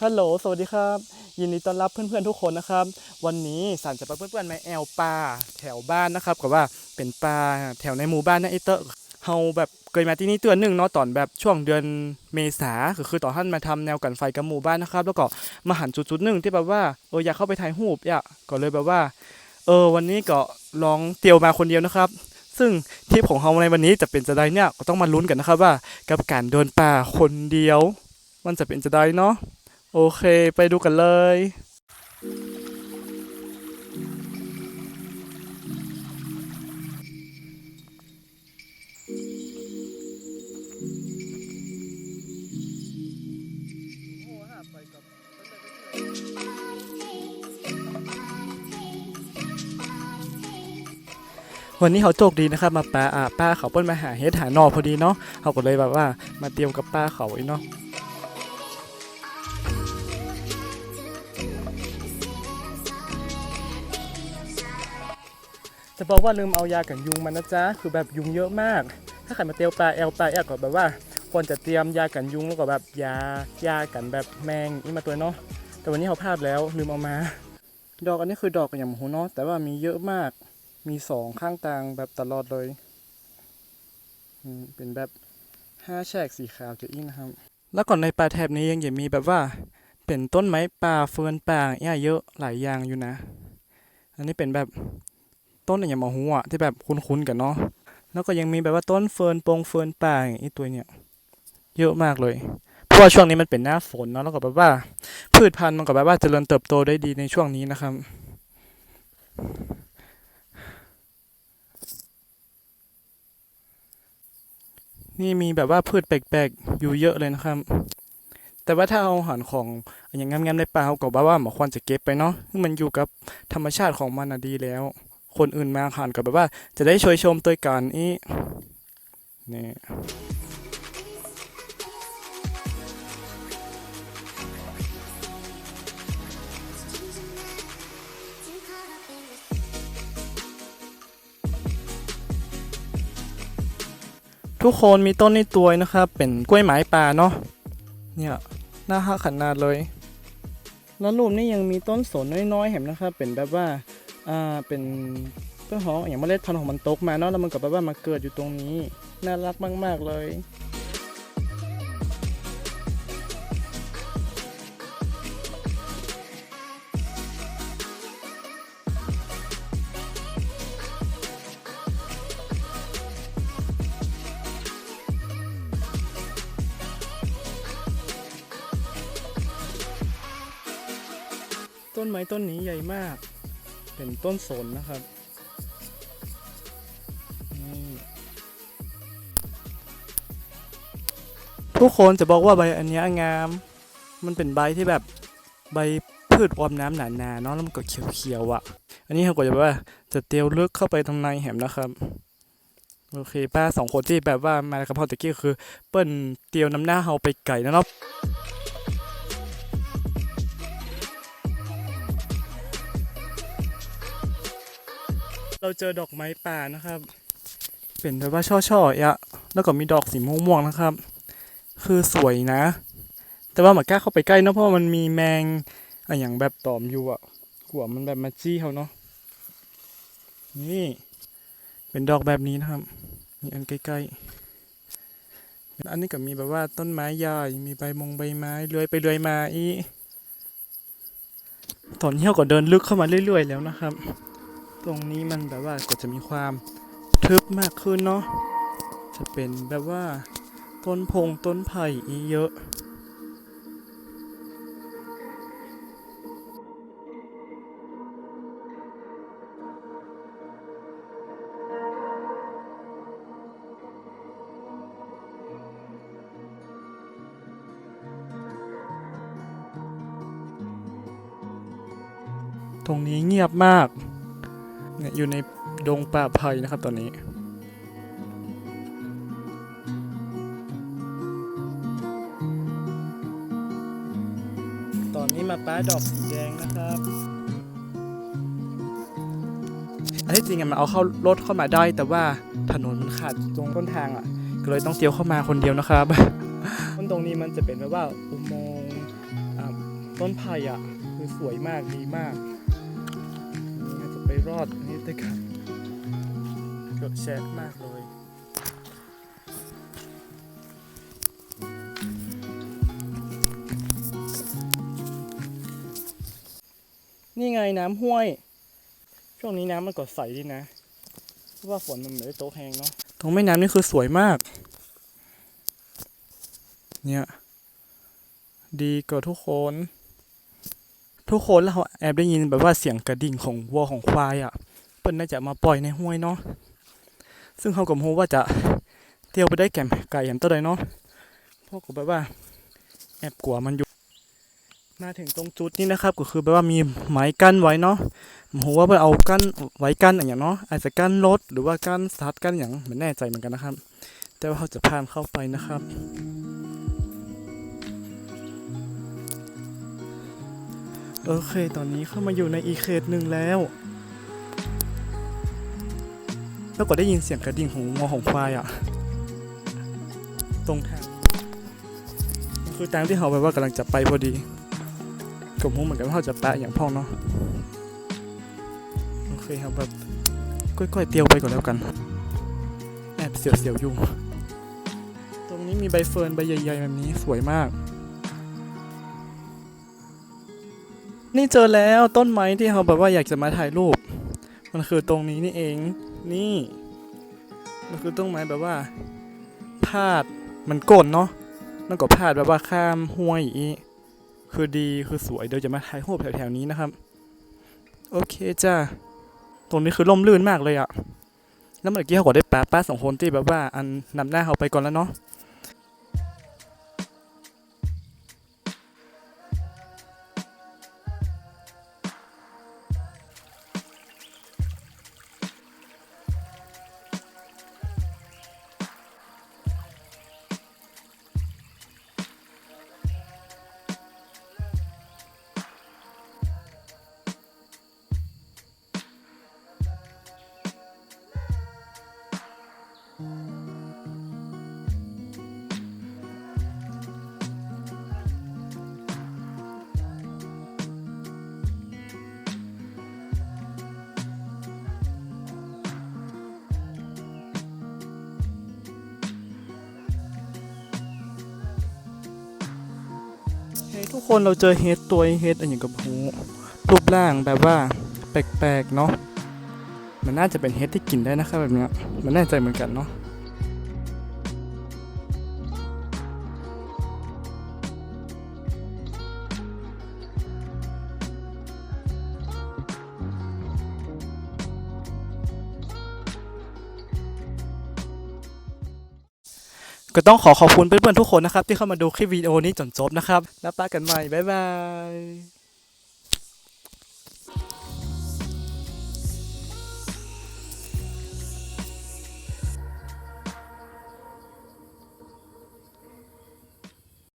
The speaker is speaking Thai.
ฮัลโหล สวัสดีครับ ยินดีต้อนรับเพื่อนๆทุกคนนะครับ วันนี้สันจะพาเพื่อนๆมาแอลปลาแถวบ้านนะครับกับว่าเป็นปลาแถวในหมู่บ้านนะไอเตอร์เฮาแบบเคยมาที่นี่เตือนหนึ่งเนาะตอนแบบช่วงเดือนเมษาก็คือตอนท่านมาทำแนวกันไฟกับหมู่บ้านนะครับ แล้วก็มาหันจุดๆหนึ่งที่แบบว่าเอออยากเข้าไปถ่ายรูปอะก็เลยแบบว่า เออวันนี้ก็ลองเตียวมาคนเดียวนะครับซึ่งทริปของเฮาในวันนี้จะเป็นจะได้เนี่ยก็ต้องมาลุ้นกันนะครับว่า กับการเดินป่าคนเดียว มันจะเป็นจะได้เนาะ โอเคไปดูกันเลย วันนี้เขาโชคดีนะครับมาป้าอ่าป้าเขาเปิ้นมาหาเฮ็ดหาหนอพอดีเนาะเขาก็เลยแบบว่ามาเตรียมกับป้าเขาไว้เนาะ จะบอกว่าลืมเอายากันยุงมานะจ๊ะ คือแบบยุงเยอะมาก ถ้าใครมาเตียวปลาแอลปลาแอลก็แบบว่าควรจะเตรียมยากันยุงแล้วก็แบบยายากันแบบแมงนี่มาตัวเนาะ แต่วันนี้เขาพลาดแล้วลืมเอามา ดอกอันนี้คือดอกกระหยำหูเนาะแต่ว่ามีเยอะมาก มีสองข้างตางแบบตลอดเลยเป็นแบบห้าแฉกสีขาวจะอีกนะครับ แล้วก่อนในป่าแถบนี้ยังจะมีแบบว่า เป็นต้นไม้ป่าเฟิร์นป่าเนี่ยเยอะหลายอย่างอยู่นะ อันนี้เป็นแบบ ต้นอย่างมะฮูอะที่แบบคุ้นๆกันเนาะแล้วก็ยังมีแบบว่าต้นเฟิร์นปงเฟิร์นป่าอย่างไอ้ตัวเนี่ยเยอะมากเลย เพราะว่าช่วงนี้มันเป็นหน้าฝนเนาะแล้วก็แบบว่า พืชพันธุ์มันก็แบบว่าเจริญเติบโตได้ดีในช่วงนี้นะครับนี่มีแบบว่าพืชแปลกๆ อยู่เยอะเลยนะครับ แต่ว่าถ้าเอาอาหารของอย่างงามๆในป่าเขาก็บอกว่าหมอควรจะเก็บไปเนาะมันอยู่กับธรรมชาติของมันน่ะดีแล้ว คนอื่นมาผ่านก็แบบว่า จะได้ช่วยชมตัวกันอีนี่ทุกคนมีต้นในตัวนะครับ เป็นกล้วยไม้ป่าเนาะเนี่ยน่าฮักขนาดเลย แล้วรูปนี้ยังมีต้นสนน้อยๆเห็นนะครับ เป็นแบบว่า อ่าเป็นต้นหอมอย่างเมล็ดพันธุ์ของมันตกมาเนาะแล้วมันก็แบบว่ามาเกิดอยู่ตรงนี้ น่ารักมาก ๆ เลยต้นไม้ต้นนี้ใหญ่มาก เป็นต้นสนนะครับทุกคนจะบอกว่าใบอันนี้งาม มันเป็นใบที่แบบใบพืชอมน้ำหนาๆเนาะแล้วมันก็เขียวๆอะ อันนี้เขาก็จะว่าจะเตียวลึกเข้าไปทางในแหมนะครับโอเคป้าสองคนที่แบบว่ามากับพ่อตะกี้คือ เปิ้นเตียวน้ำหน้าเฮาไปไก่นะเนาะ เราเจอดอกไม้ป่านะครับ เป็นแบบว่าช่อๆอะแล้วก็มีดอกสีม่วงๆนะครับ คือสวยนะ แต่ว่าหมากล้าเข้าไปใกล้นะเพราะมันมีแมงอะอย่างแบบตอมอยู่อะกลัวมันแบบมาจี้เขาเนาะนี่ เป็นดอกแบบนี้นะครับนี่อันใกล้ๆอันนี้ก็มีแบบว่าต้นไม้ใหญ่มีใบมงใบไม้เลื้อยไปเลื้อยมาอีตอนนี้เราก็เดินลึกเข้ามาเรื่อยๆแล้วนะครับ ตรงนี้มันแบบว่าก็จะมีความทึบมากขึ้นเนาะจะเป็นแบบว่าต้นพงต้นไผ่อีเยอะตรงนี้เงียบมาก เนี่ยอยู่ในดงป่าไผ่นะครับตอนนี้ ตอนนี้มาป้าดอกสีแดงนะครับ อันที่จริงอะมันเอาเข้ารถเข้ามาได้ แต่ว่าถนนมันขาดตรงต้นทางอะก็เลยต้องเตียวเข้ามาคนเดียวนะครับต้นตรงนี้มันจะเป็นแบบว่าอุโมงค์อ่าต้นไผ่อะคือสวยมากดีมากน่าจะไป รอดนี้ด้วยกันเกิดแชะมากเลย นี่ไงน้ำห้วย ช่วงนี้น้ำมันก็ใสดีนะ เพราะว่าฝนมันไม่ได้ตแห้งเนาะ ตรงแม่น้ำนี่คือสวยมาก เนี่ย ดีกว่าทุกคน ทุกคนแล้วเขาแอบได้ยินแบบว่าเสียงกระดิ่งของวัวของควายอะ่ะเปิ้นน่าจะมาปล่อยในห้วยเนาะซึ่งเขาก็ไม่รู้ว่าจะเที่ยวไปได้แก่มไก่แหมตัวใดเนาะพราะก็แบบว่า แอบกลัวมันอยู่ มาถึงตรงจุดนี้นะครับก็คือแบบว่ามีไม้กั้นไว้เนาะผมว่าเพื่อเอากั้นไว้กั้นอย่างเนาะอาจจะกั้นรถหรือว่ากั้นสตาร์ทกั้นอย่างไม่แน่ใจเหมือนกันนะครับ แต่ว่าเขาจะผ่านเข้าไปนะครับ โอเค ตอนนี้เข้ามาอยู่ในอีกเขตหนึ่งแล้วแล้วก็ได้ยินเสียงกระดิ่งของงอของควายอะ ตรงทางมันคือทางที่เขาแบบว่ากำลังจะไปพอดีกับมุ้งเหมือนกันว่าเขาจะแปะอย่างพ่องเนาะโอเคครับแบบก้อยๆเตียวไปก่อนแล้วกัน แอบเสียวๆอยู่ ตรงนี้มีใบเฟิร์นใบใหญ่ๆแบบนี้สวยมาก นี่เจอแล้วต้นไม้ที่เขาแบบว่าอยากจะมาถ่ายรูป มันคือตรงนี้นี่เอง นี่ มันคือต้นไม้แบบว่า พาด มันโกนเนาะมันก็พาดแบบว่าข้ามห้วยอีคือดีคือสวยเดี๋ยวจะมาถ่ายรูปแถวๆนี้นะครับ โอเคจ้าตรงนี้คือล่มลื่นมากเลยอะแล้วเมื่อกี้เขาก็ได้ป้าป้าสองคนที่แบบว่าอันนำหน้าเขาไปก่อนแล้วเนาะ เฮ้ยทุกคนเราเจอเฮดตัวเฮดอันอย่างกับหูรูปร่างแบบว่าแปลกๆเนาะมันน่าจะเป็นเฮดที่กินได้นะครับแบบเนี้ยมันแน่ใจเหมือนกันเนาะ ก็ต้องขอขอบคุณเพื่อนๆทุกคนนะครับ ที่เข้ามาดูคลิปวิดีโอนี้จนจบนะครับ แล้วป้ากันใหม่ บ๊ายบาย